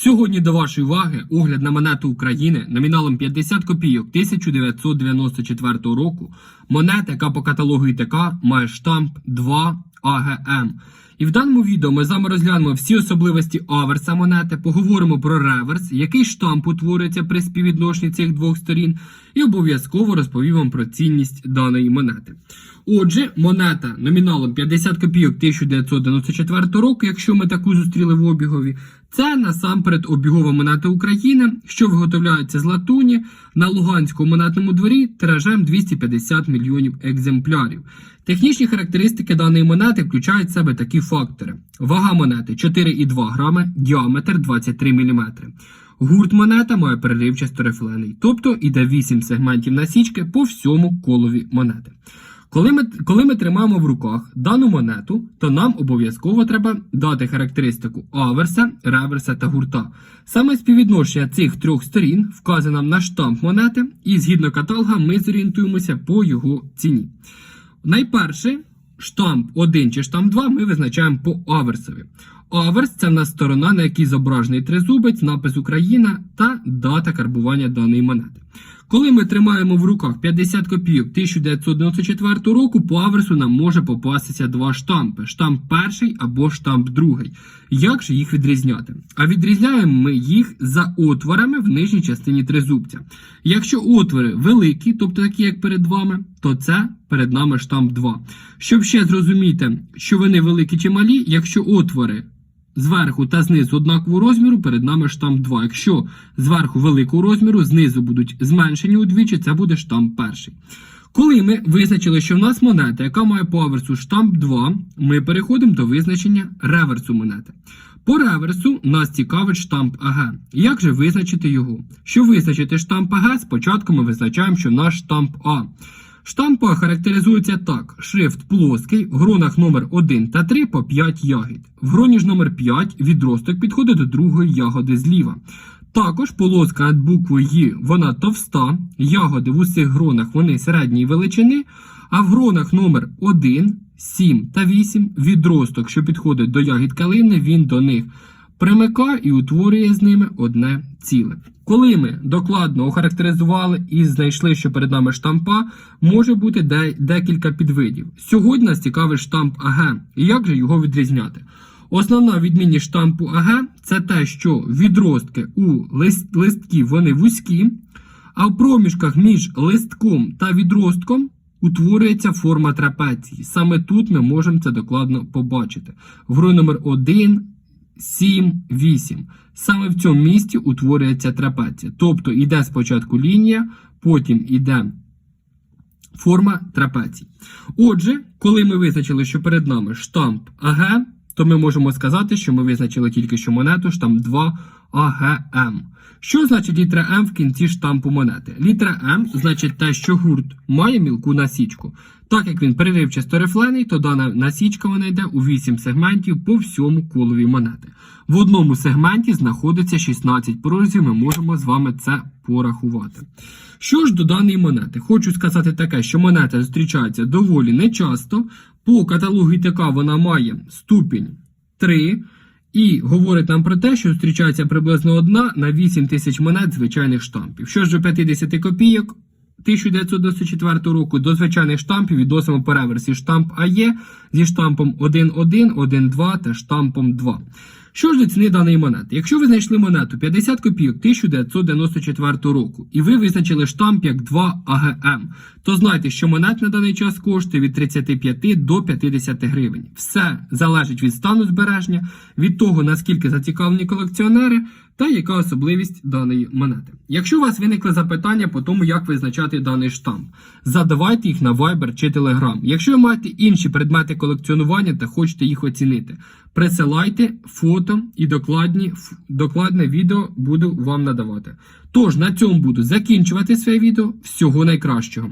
Сьогодні до вашої уваги огляд на монету України номіналом 50 копійок 1994 року. Монета, яка по каталогу ІТК має штамп 2 АГМ. І в даному відео ми з вами розглянемо всі особливості аверса монети, поговоримо про реверс, який штамп утворюється при співвідношенні цих двох сторін, і обов'язково розповім вам про цінність даної монети. Отже, монета номіналом 50 копійок 1994 року, якщо ми таку зустріли в обігові, це насамперед обігова монета України, що виготовляється з латуні на Луганському монетному дворі тиражем 250 мільйонів екземплярів. Технічні характеристики даної монети включають в себе такі фактори: вага монети 4,2 грами, діаметр 23 мм. Гурт монета має переривчасто рифлений, тобто іде 8 сегментів насічки по всьому колові монети. Коли ми, коли ми тримаємо в руках дану монету, то нам обов'язково треба дати характеристику аверса, реверса та гурта. Саме співвідношення цих трьох сторін вказує нам на штамп монети, і згідно каталога ми зорієнтуємося по його ціні. Найперше, штамп 1 чи штамп 2 ми визначаємо по аверсові. Аверс це в нас сторона, на якій зображений тризубець, напис Україна та дата карбування даної монети. Коли ми тримаємо в руках 50 копійок 1994 року, по аверсу нам може попастися два штампи: штамп перший або штамп другий. Як же їх відрізняти? А відрізняємо ми їх за отворами в нижній частині тризубця. Якщо отвори великі, тобто такі, як перед вами, то це перед нами штамп 2. Щоб ще зрозуміти, що вони великі чи малі, якщо отвори зверху та знизу однакового розміру, перед нами штамп 2. Якщо зверху великого розміру, знизу будуть зменшені удвічі, це буде штамп перший. Коли ми визначили, що в нас монета, яка має по аверсу штамп 2, ми переходимо до визначення реверсу монети. По реверсу нас цікавить штамп АГ. Як же визначити його? Щоб визначити штамп АГ, спочатку ми визначаємо, що наш штамп А. Штамп А характеризується так: шрифт плоский, в гронах номер 1 та 3 по 5 ягід. В гроні ж номер 5 відросток підходить до другої ягоди зліва. Також полоска над буквою «Ї» вона товста, ягоди в усіх гронах вони середньої величини, а в гронах номер 1, 7 та 8 відросток, що підходить до ягід калини, він до них примикає і утворює з ними одне ціле. Коли ми докладно охарактеризували і знайшли, що перед нами штампа, може бути де- декілька підвидів. Сьогодні нас цікавить штамп АГ. І як же його відрізняти? Основна відмінність штампу АГ це те, що відростки у лист, листків вони вузькі, а в проміжках між листком та відростком утворюється форма трапеції. Саме тут ми можемо це докладно побачити. В грою номер 1, 7, 8. Саме в цьому місці утворюється трапеція. Тобто йде спочатку лінія, потім йде форма трапеції. Отже, коли ми визначили, що перед нами штамп АГ, то ми можемо сказати, що ми визначили тільки що монету штамп 2 АГМ. Що значить літера М в кінці штампу монети? Літера М значить те, що гурт має мілку насічку. Так як він переривчасто рифлений, то дана насічка вона йде у 8 сегментів по всьому колові монети. В одному сегменті знаходиться 16 прорізів, ми можемо з вами це порахувати. Що ж до даної монети? Хочу сказати таке, що монета зустрічається доволі нечасто. По каталогу ІТК вона має ступінь 3. І говорить нам про те, що зустрічається приблизно одна на 8 тисяч монет звичайних штампів. Що ж до 50 копійок 1994 року до звичайних штампів відносимо переверсі штамп АЄ зі штампом 1.1, 1.2 та штампом 2. Що ж до ціни даної монети? Якщо ви знайшли монету 50 копійок 1994 року і ви визначили штамп як 2 АГМ, то знайте, що монет на даний час коштує від 35 до 50 гривень. Все залежить від стану збереження, від того наскільки зацікавлені колекціонери та яка особливість даної монети. Якщо у вас виникли запитання по тому, як визначати даний штамп, задавайте їх на Viber чи Telegram. Якщо ви маєте інші предмети колекціонування та хочете їх оцінити, присилайте фото і докладні, докладне відео буду вам надавати. Тож на цьому буду закінчувати своє відео. Всього найкращого.